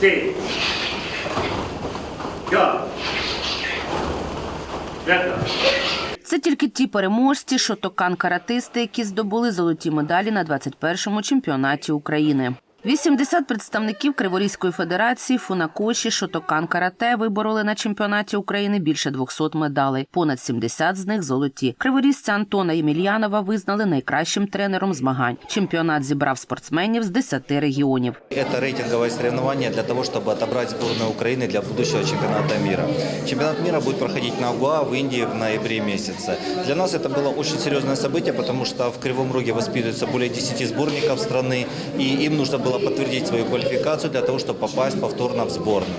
Сей. Я. Це тільки ті переможці, шотокан-каратисти, які здобули золоті медалі на 21-му чемпіонаті України. 80 представників Криворізької федерації фунакоші шотокан карате вибороли на чемпіонаті України більше 200 медалей. Понад 70 з них золоті. Криворізця Антона Ємельянова визнали найкращим тренером змагань. Чемпіонат зібрав спортсменів з 10 регіонів. Это рейтинговое соревнование для того, чтобы отобрать сборную Украины для будущего чемпионата мира. Чемпионат мира будет проходить на Гуа в Индии в ноябре месяце. Для нас это было очень серьезное событие, потому что в Кривом Роге воспитывается более 10 сборников страны, и им нужно было подтвердить свою квалификацию для того, чтобы попасть повторно в сборную.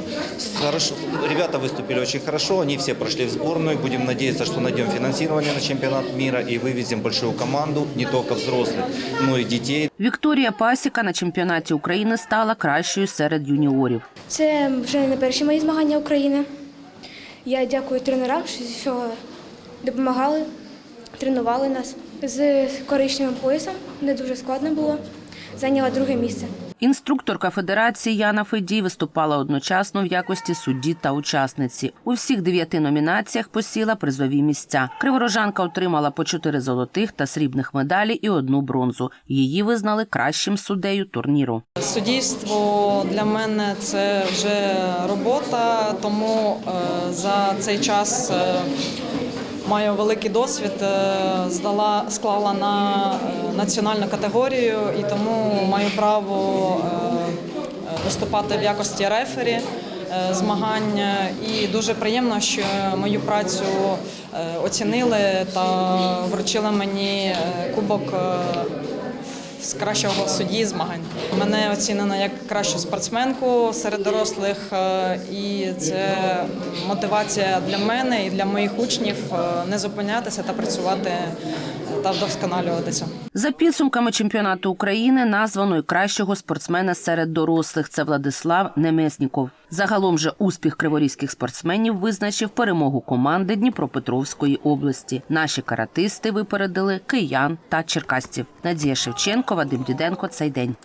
Хорошо, ребята выступили очень хорошо, они все прошли в сборную. Будем надеяться, что найдем финансирование на чемпионат мира и вывезем большую команду, не только взрослых, но и детей. Вікторія Пасіка на чемпіонаті України стала кращою серед юніорів. Це вже не перші мої змагання України. Я дякую тренерам, що допомагали, тренували нас. З коричневим поясом не дуже складно було. Зайняла друге місце. Інструкторка федерації Яна Федій виступала одночасно в якості судді та учасниці. У всіх дев'яти номінаціях посіла призові місця. Криворожанка отримала по чотири золотих та срібних медалі і одну бронзу. Її визнали кращим суддею турніру. Суддівство для мене це вже робота, тому е, за цей час е, маю великий досвід. е, Здала склала на е, національну категорію і тому маю право е, виступати в якості рефері Змагання. І дуже приємно, що мою працю оцінили та вручили мені кубок. З кращого судді змагань. Мене оцінено як кращу спортсменку серед дорослих, е, і це мотивація для мене і для моїх учнів е, не зупинятися та працювати та вдосконалюватися. За підсумками чемпіонату України названо кращого спортсмена серед дорослих. Це Владислав Немесніков. Загалом же успіх криворізьких спортсменів визначив перемогу команди Дніпропетровської області. Наші каратисти випередили киян та черкасців. Надія Шевченко, Вадим Діденко. Цей день.